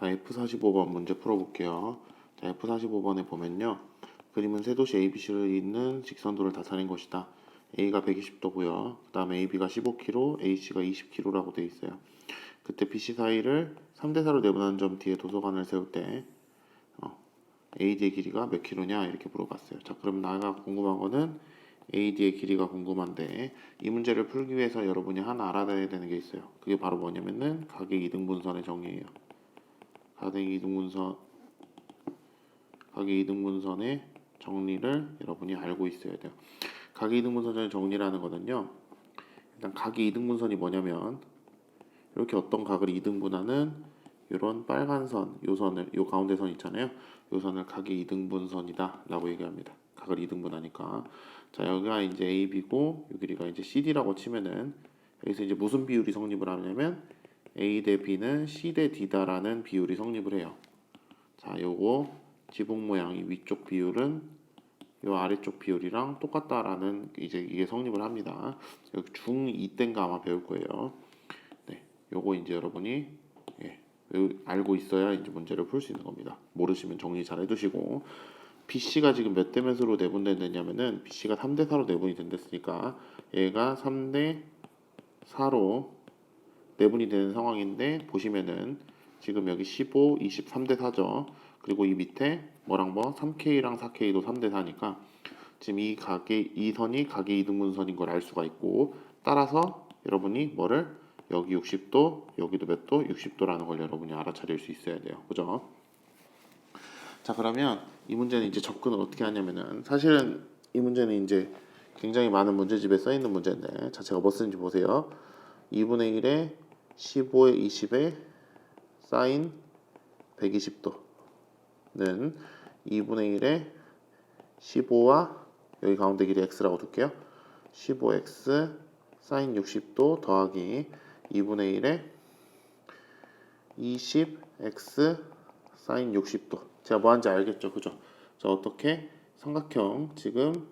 자, F45번 문제 풀어볼게요. 자, F45번에 보면요. 그림은 세 도시 A, B, C를 잇는 직선도를 나타낸 것이다. A가 120도고요. 그 다음에 AB가 15km, AC가 20km라고 돼 있어요. 그때 BC 사이를 3대4로 내분하는 점 뒤에 도서관을 세울 때 어, AD의 길이가 몇 킬로냐 이렇게 물어봤어요. 자, 그럼 나가 궁금한 거는 AD의 길이가 궁금한데 이 문제를 풀기 위해서 여러분이 하나 알아야 되는 게 있어요. 그게 바로 뭐냐면은 가계 이등분선의 정의예요. 가계 이등분선 가계 이등분선의 정리를 여러분이 알고 있어야 돼요. 가계 이등분선의 정리라는 거는요. 일단 가계 이등분선이 뭐냐면 이렇게 어떤 각을 이등분하는 이런 빨간 선, 요 선을 요 가운데 선 있잖아요. 요 선을 각의 이등분선이다라고 얘기합니다. 각을 이등분하니까 자 여기가 이제 AB고 요 길이가 이제 CD라고 치면은 여기서 이제 무슨 비율이 성립을 하냐면 A 대 B는 C 대 D다라는 비율이 성립을 해요. 자 요거 지붕 모양이 위쪽 비율은 요 아래쪽 비율이랑 똑같다라는 이제 이게 성립을 합니다. 여기 중2 때인가 아마 배울 거예요. 네, 요거 이제 여러분이 예, 알고 있어야 이제 문제를 풀 수 있는 겁니다. 모르시면 정리 잘 해두시고 BC가 지금 몇 대 몇으로 내분됐느냐면은 BC가 3대 4로 내분이 된댔으니까 얘가 3대 4로 내분이 되는 상황인데 보시면은 지금 여기 15, 23대 4죠. 그리고 이 밑에 뭐랑 뭐 3K랑 4K도 3대 4니까 지금 이 각의 이 선이 각의 이등분선인 걸 알 수가 있고 따라서 여러분이 뭐를 여기 60도, 여기도 몇 도? 60도라는 걸 여러분이 알아차릴 수 있어야 돼요. 그죠? 자, 그러면 이 문제는 이제 접근을 어떻게 하냐면은 사실은 이 문제는 이제 굉장히 많은 문제집에 써 있는 문제인데 자, 제가 뭐 쓰는지 보세요. 2분의 1에 15에 20에 사인 120도는 2분의 1에 15와 여기 가운데 길이 x라고 둘게요. 15x 사인 60도 더하기 2분의 1에 20x 사인 60도. 제가 뭐 하는지 알겠죠? 그죠? 자, 어떻게 삼각형 지금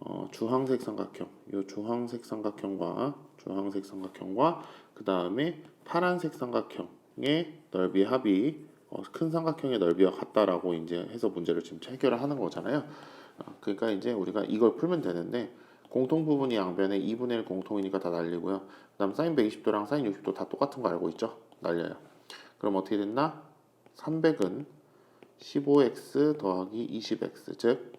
어, 주황색 삼각형, 이 주황색 삼각형과 주황색 삼각형과 그 다음에 파란색 삼각형의 넓이 합이 어, 큰 삼각형의 넓이와 같다라고 이제 해서 문제를 지금 해결을 하는 거잖아요. 어, 그러니까 이제 우리가 이걸 풀면 되는데 공통 부분이 양변에 2분의 1 공통이니까 다 날리고요. 그다음 사인 120도랑 사인 60도 다 똑같은 거 알고 있죠? 날려요. 그럼 어떻게 됐나? 300은 15x 더하기 20x 즉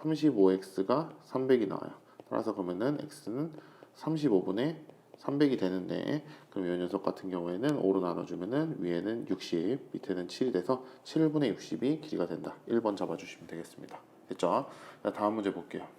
35x가 300이 나와요. 따라서 그러면은 x는 35분의 300이 되는데 그럼 이 녀석 같은 경우에는 5로 나눠주면은 위에는 60 밑에는 7이 돼서 7분의 60이 길이가 된다. 1번 잡아주시면 되겠습니다. 됐죠? 자, 다음 문제 볼게요.